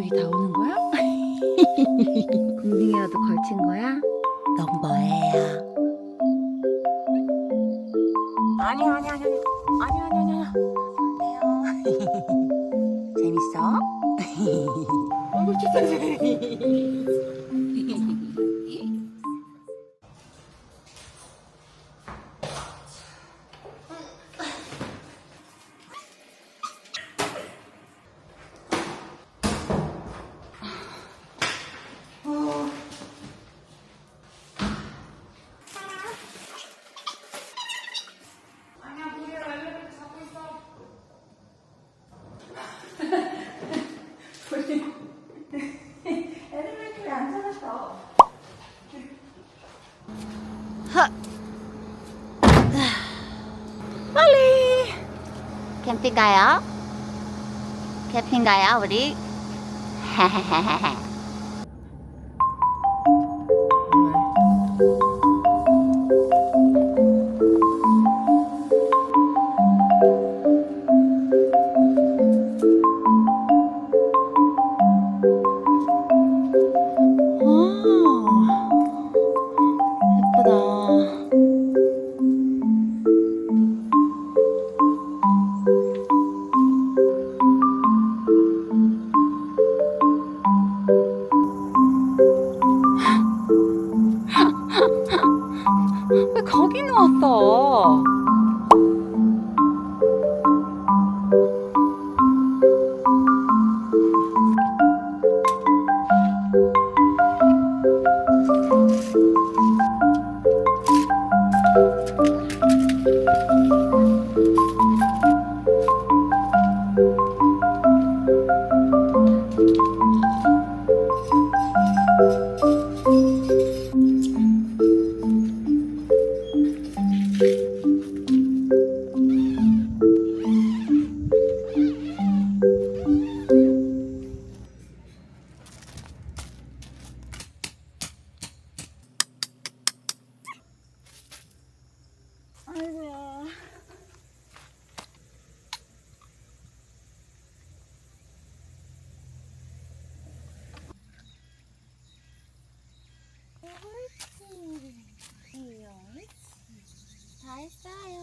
가족이 다 오는 거야? 궁둥이라도 걸친 거야? 넌 뭐예요? 아니 아니 아니 아니 아니 아니 아니 재밌어? 얼굴 주세요. 빨리 캠핑 가요? 캠핑 가요 우리? 다했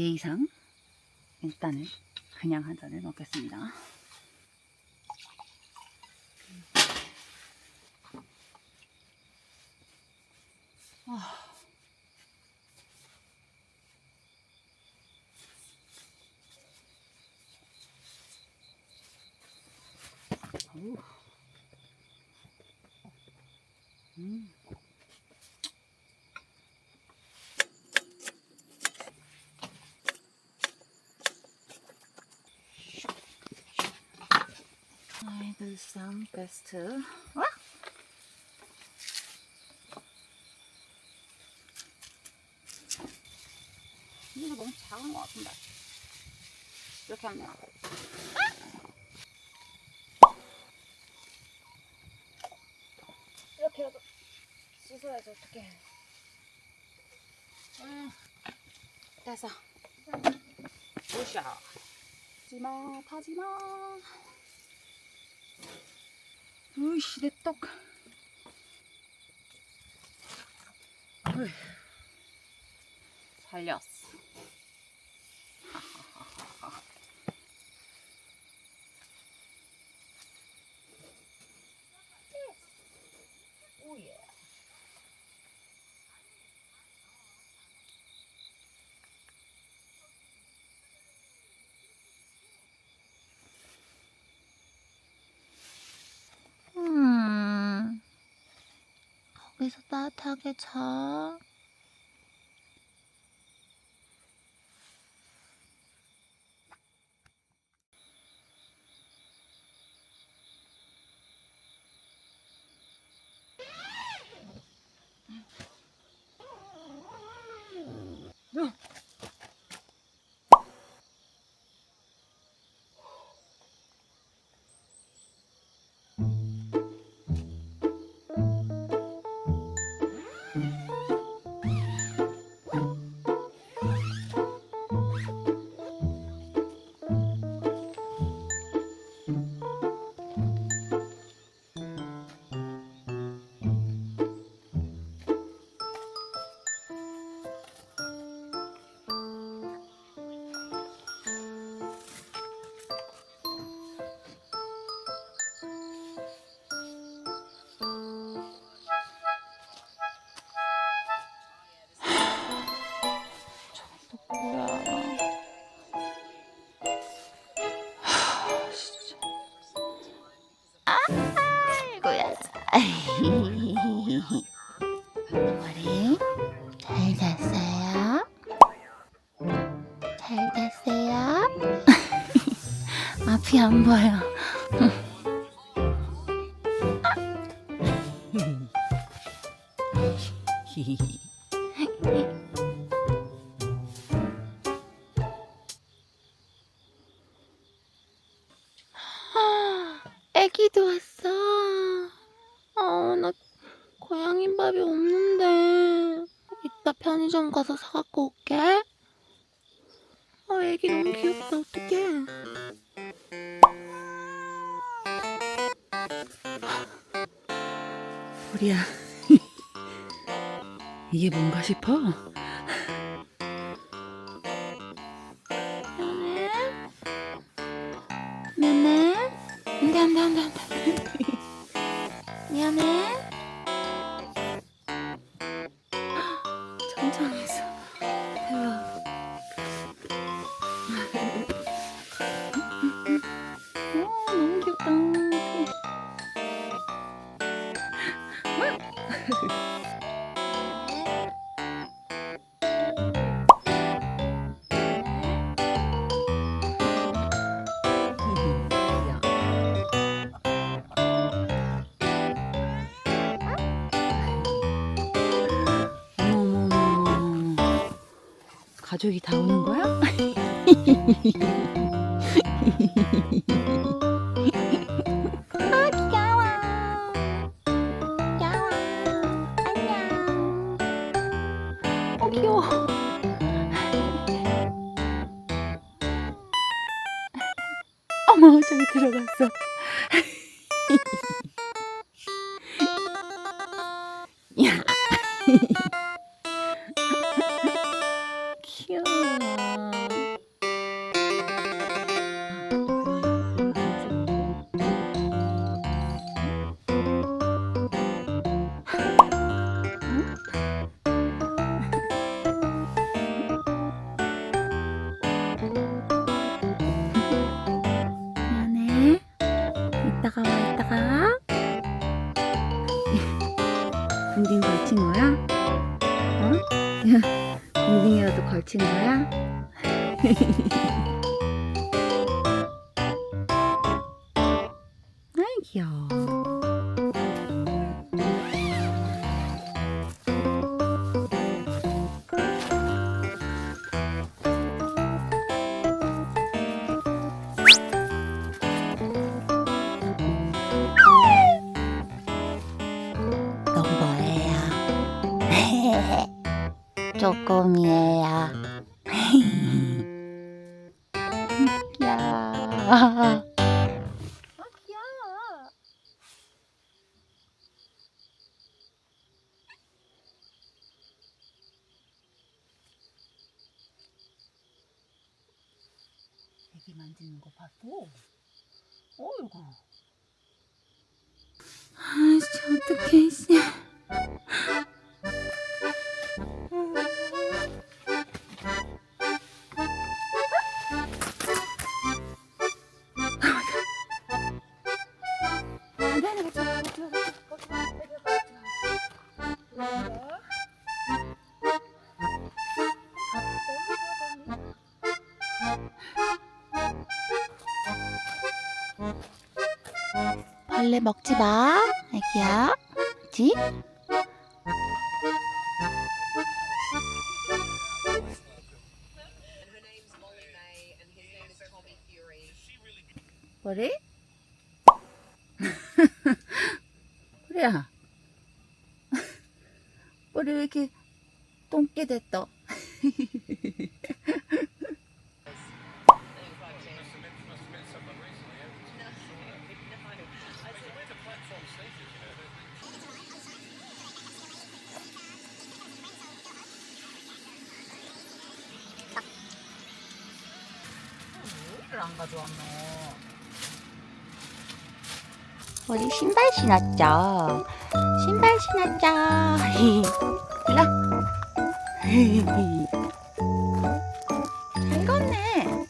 예의상 일단은 그냥 한 잔을 먹겠습니다. 아. 어우. 음. 아이들상 베스트. 와! 이거 너무 작은 것 같은데. 이렇게 하면 안 돼. 이렇게라도 씻어야지 어떡해. 음, 됐어. 으쌰. 타지마, 타지마. 으이씨, 내 떡. 살렸어. 오예. 음, 거기서 따뜻하게 자. 뭐야. 아이고야. 머리 잘 잤어요? 잘 잤어요? 앞이 안 보여. 이게 가족이 다 오는 거야? 붕딩이라도 걸친 거야? 아이 귀여워. 거 봤고. 어이구. 아 씨, 어떡해 씨. 이렇게 똥개 됐어? 안 가져왔노? 우리 신발 신었죠. 신발 신었죠. 일로. 잘 걷네.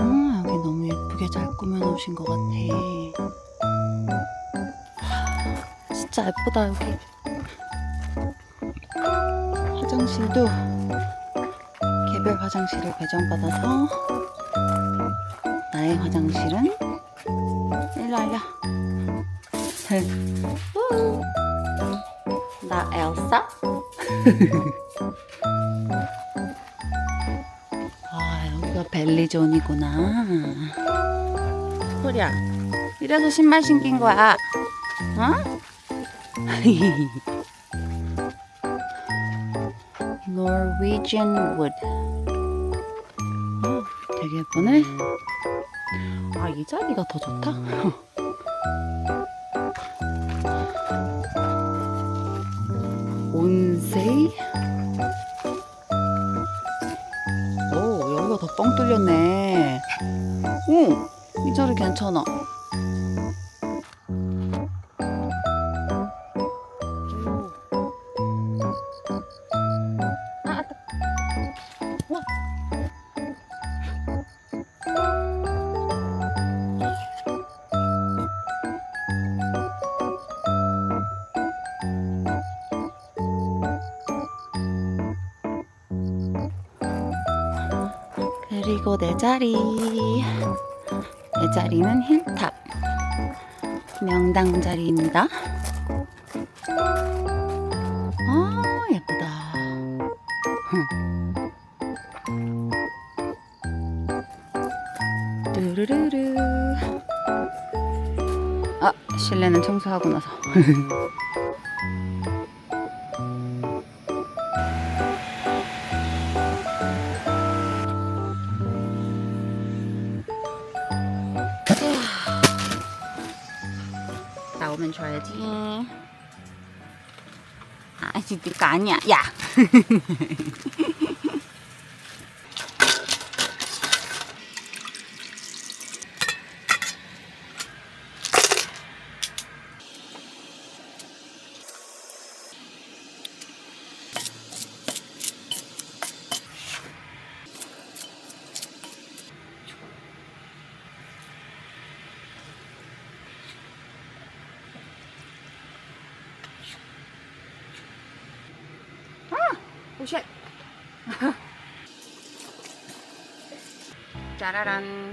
음, 여기 너무 예쁘게 잘 꾸며놓으신 것 같아. 진짜 예쁘다, 여기. 화장실도 개별 화장실을 배정받아서 나의 화장실은 일로 알려. 우. 나 엘사? 아, 여기가 벨리존이구나. 소리야, 이래서 신발 신긴 거야. 어? Norwegian wood. 어, 되게 예쁘네. 아, 이 자리가 더 좋다. 그리고 내 자리. 내 자리는 힐탑. 명당 자리입니다. 아, 예쁘다. 흠. 뚜루루루. 아, 실내는 청소하고 나서. 나오면 줘야지. 아, 지니까 아니야. 야. 오쉣. 짜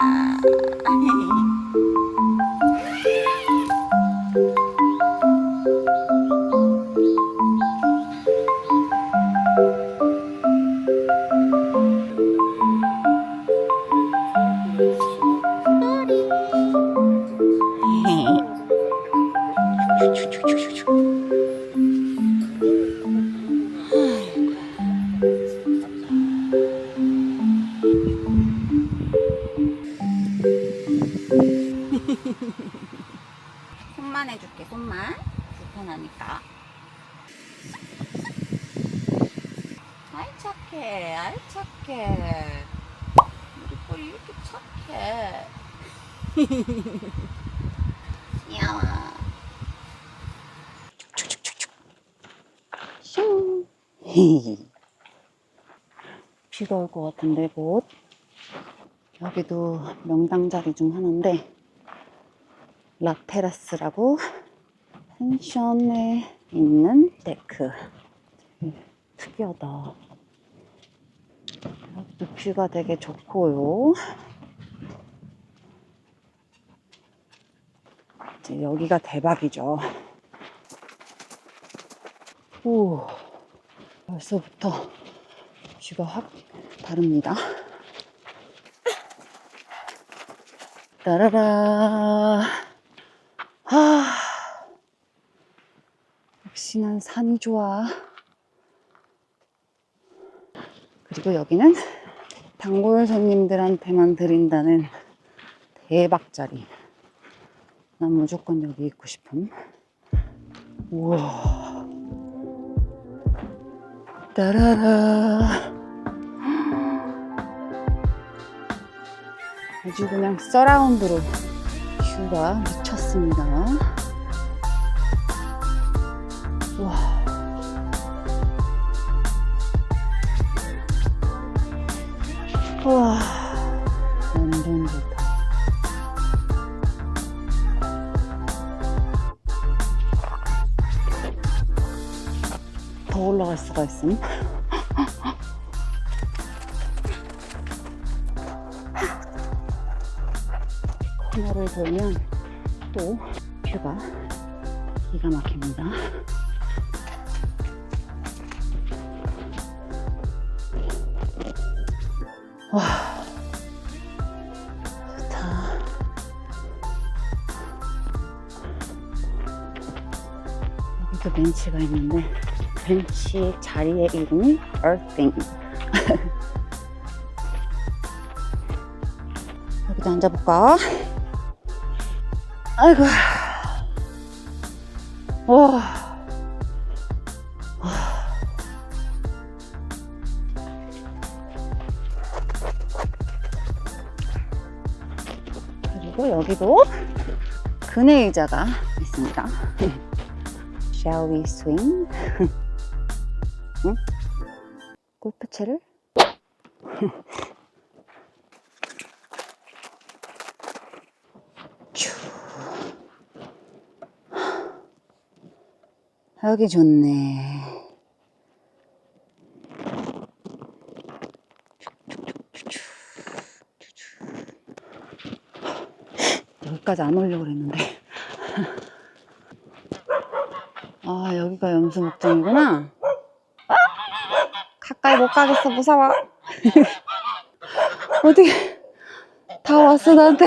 아 비가 올 것 같은데 곧. 여기도 명당 자리 중 하나인데 라테라스라고 펜션에 있는 데크. 특이하다. 여기도 뷰가 되게 좋고요. 이제 여기가 대박이죠. 오 벌써부터 뷰가 확 다릅니다 따라라 아, 역시 난 산이 좋아. 그리고 여기는 단골 손님들한테만 드린다는 대박 자리. 난 무조건 여기 있고 싶음. 우와. 따라라. 아주 그냥 서라운드로 휴가 미쳤습니다. 와. 와. 올라갈 수가 있음. 코너를 돌면 또 뷰가 기가 막힙니다. 와, 좋다. 여기도 벤치가 있는데 벤치 자리의 이름이 Earthing. 여기도 앉아볼까? 아이고. 와. 그리고 여기도 그네 의자가 있습니다. Shall we swing? 여기 좋네. 여기까지 안 오려고 그랬는데. 아, 여기가 염소 목장이구나. 아! 가까이 못 가겠어, 무서워. 어떻게, 다 왔어, 나한테.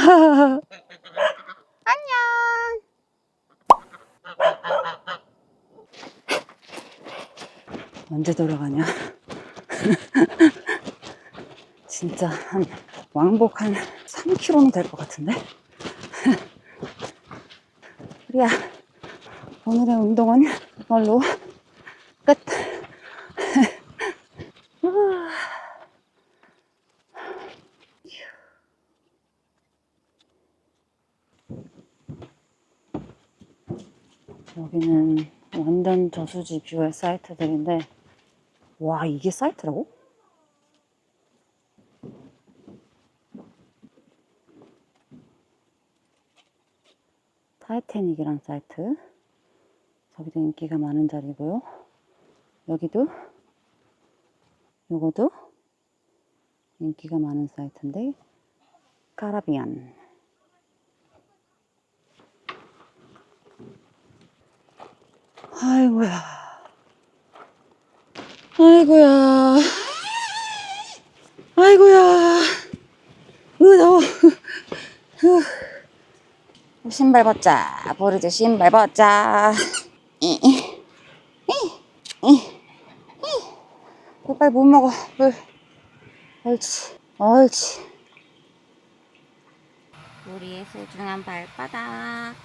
안녕. 언제 돌아가냐? 진짜 한 왕복 한 3km는 될 것 같은데? 우리야, 오늘의 운동은 이걸로 끝. 우. 여기는 완전 저수지 뷰의 사이트들인데, 와, 이게 사이트라고? 타이타닉이란 사이트. 저기도 인기가 많은 자리고요. 여기도, 요거도 인기가 많은 사이트인데, 카라비안. 아이고야. 아이고야. 아이고야. 으, 더워. 으. 신발 벗자. 보르즈 신발 벗자. 이, 이, 이, 이, 빨리 못 먹어. 물. 옳지. 옳지. 우리의 소중한 발바닥.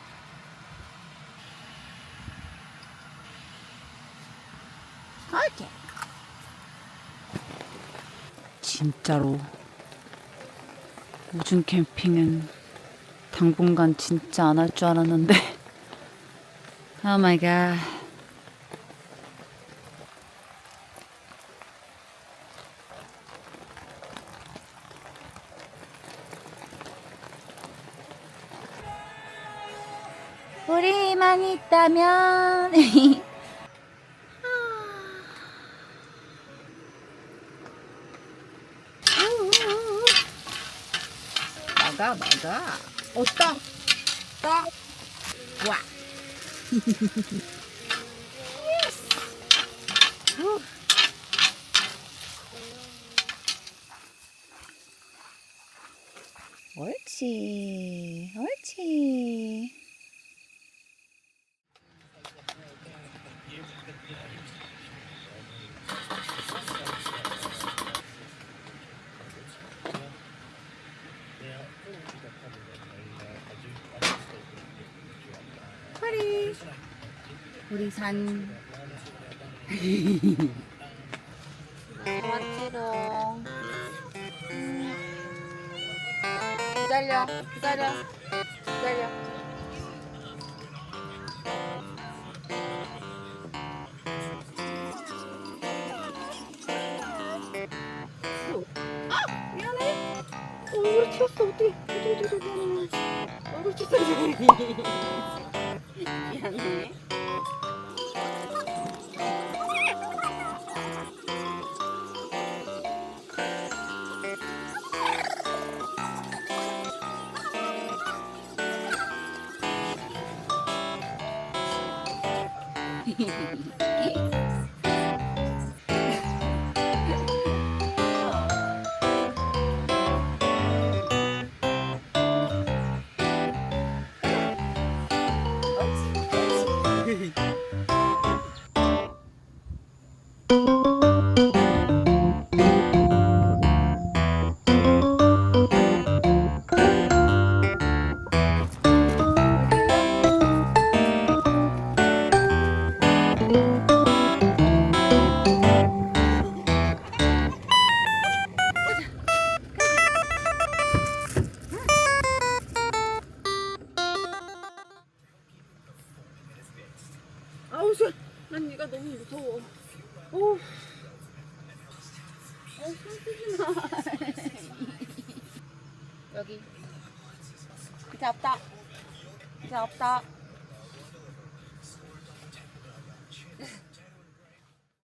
옳지. 진짜로. 우중 캠핑은 당분간 진짜 안 할 줄 알았는데. 오 마이 갓. 우리만 있다면. 나가, 나가. 어, 딱. 딱. 와. 옳지. 파리. 우리 산. 왔지롱. 기다려, 기다려, 기다려. 아! 미안해. 얼굴 튀었어. 어떡해. 어떡해, 어떡해, 미안해. 얼굴 튀었어. 미안해.